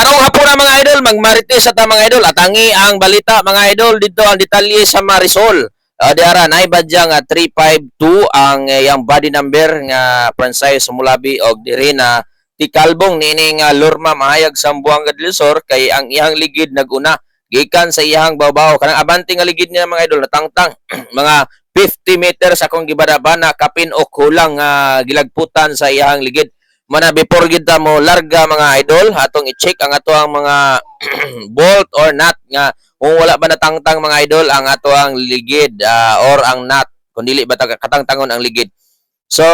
karong hapon na mga idol, magmarites at mga idol. Atangi ang balita mga idol dito ang detalye sa Marisol. Uh, diara na ibadya nga 352 ang uh, yang body number nga Francais Mulabi og diri na tikalbong nini nga Lurma mahayag sa Buanga del kay ang iyang ligid naguna gikan sa iyang babaw kanang abante nga ligid niya mga idol natangtang mga 50 meters akong gibadabana kapin o kulang nga gilagputan sa iyang ligid mana before gid ta mo larga mga idol atong i-check ang ato ang mga bolt or nut nga kung wala ba natangtang mga idol ang ato ang ligid ah, or ang nut. Kung dili ba ta- katangtangon ang ligid. So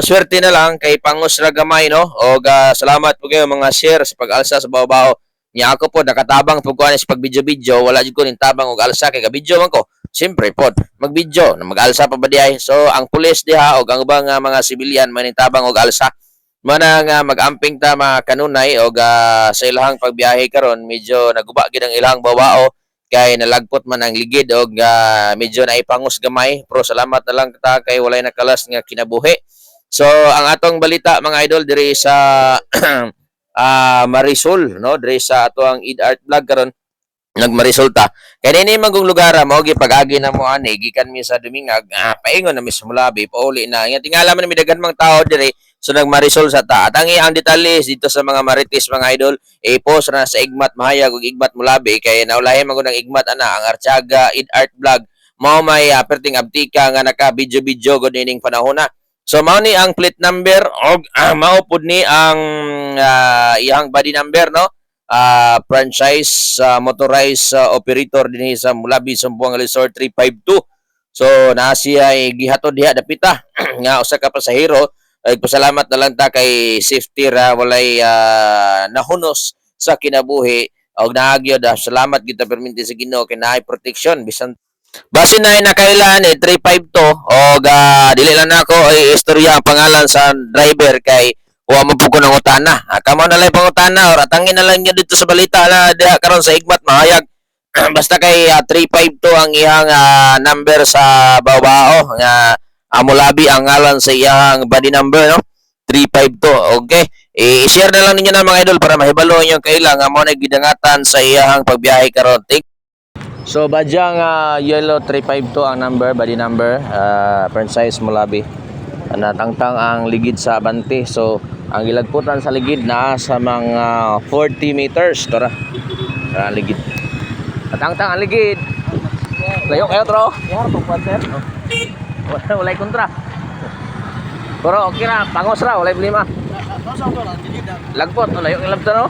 swerte na lang kay pangos ra gamay no? Og ah, salamat po kayo mga share sa pag-alsa sa babaw niya ako po nakatabang pag kuha sa pag video video wala jud ko ning tabang og alsa kay ka video man ko. Siyempre pod, mag-video, mag-alsa pa ba diay? So, ang pulis diha o ang ubang nga mga sibilyan manintabang og alsa. Mana nga mag-amping ta mga kanunay o sa ilahang pagbiyahe karon medyo naguba gid ang ilahang bawao kay nalagpot man ang ligid og medyo naipangus gamay. Pero salamat na lang ta kay walay nakalas nga kinabuhi. So, ang atong balita mga idol diri sa ah, Marisol no? Diri sa ato ang Eid Art Vlog karon nagmarisulta kay nini magong lugar mo gi pag-agi na mo ani gikan mi sa Dumingag ah, paingon na mi sa Mulabi pauli na. Nga tingala man mi daghan mang tao diri so nagmarisol sa ta. Ang iyang detalye dito sa mga marites mga idol i-post na sa Igmat Mahayag ug Igmat Mulabi. Kay naulahi man ang Igmat ana ang Artiaga Eid Art Vlog. Mao may uh, perting abtika nga naka video video gud ining panahon na. So mao ni ang plate number og ah, mao pud ni ang ah, iyang body number no? Ah, franchise ah, motorized ah, operator dinhi sa Mulabi Sambuanga Resort 352. So naa siya gihatod diha dapita. Nga usa ka pasahero ay pasalamat na lang ta kay safety ra walay ah, nahunos sa kinabuhi og naagyo da salamat kita perminti sa Ginoo kay naay protection bisan Base na nakailan eh 352 og ah, dili lang nako ay istorya ang pangalan sa driver kay Wa mo po ko ng utana. Ah, kamo na lang pangutana or atangin na lang niya dito sa balita na diha karon sa Igmat mahayag. Basta kay ah, 352 ang iyang ah, number sa babao nga Amulabi ang ngalan sa iyang body number no. 352. Okay. I-share na lang ninyo na mga idol para mahibalo niyo kailang nga mo na gidangatan sa iyang pagbiyahe karon. Thank So badyang uh, yellow 352 ang number, body number, uh, franchise Mulabi. Natangtang ang ligid sa Abante. So ang gilagputan sa ligid na sa mga 40 meters. Tara. Tara ang ligid. Natangtang ang ligid. Layo kayo tro. Wala walay kontra. Pero okay ra, pangos ra, walay problema. Lagpot, layo ang labta no.